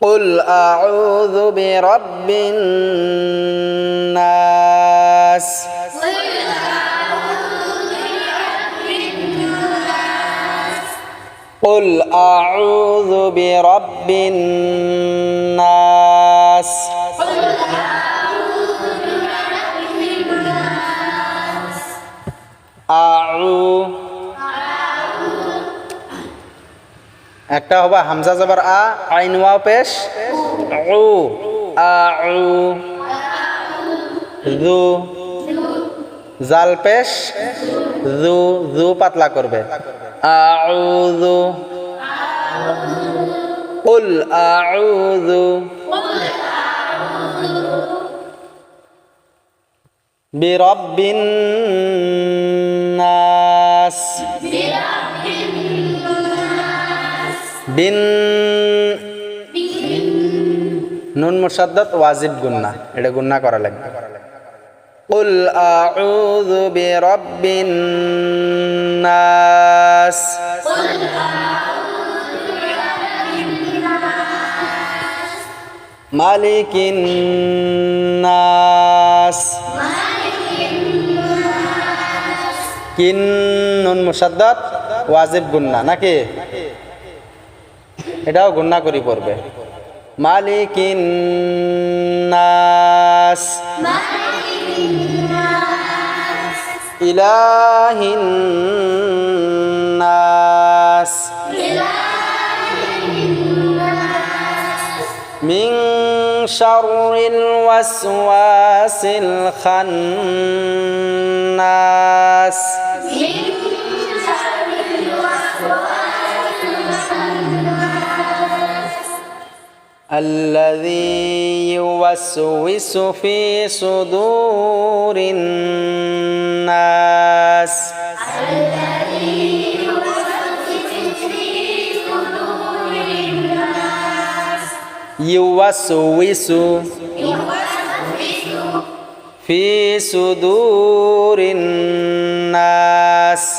قل أعوذ برب الناس قل أعوذ برب الناس قل أعوذ برب الناس একটা হবে হামজা জবর আ আইন ওয়াও পেশ উ আউ জু জাল পেশ জু জু পাতলা করবে আউযু قل أعوذ برب বিন নুন মুসাদ্দাত ওয়াজিব গুন্না এটা গুন্না করা লাগবে قل أعوذ برب الناس مالك الناس কিন নুন মুসাদ্দাত ওয়াজিব গুন্না নাকি এটাও গুন্না করি পড়বে মালিকিন নাস ইলাহিন নাস من شر الوسواس الخناس الذي يوسوس في صدور الناس. يوسوس في صدور الناس.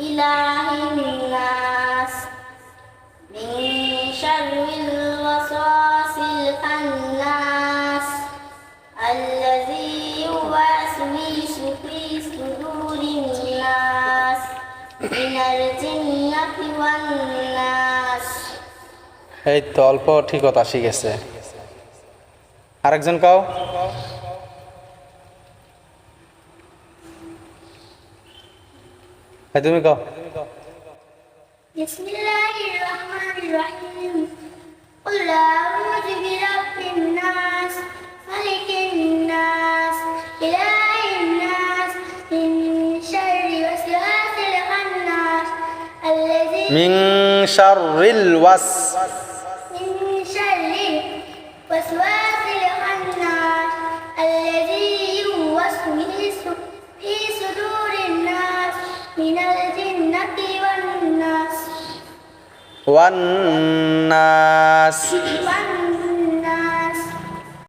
إله الناس من شر الوسواس الخناس الذي يوسوس في صدور الناس من الجنة والناس এই তো অল্প ঠিকতা শিখেছে আরেকজন কাও এই তুমি কাও بسم الله الرحمن الرحيم قل أعوذ برب الناس ملك الناس إله الناس من شر وسواس الخناس الذي মিং শাররিল ওয়াস الجنة والناس والناس, والناس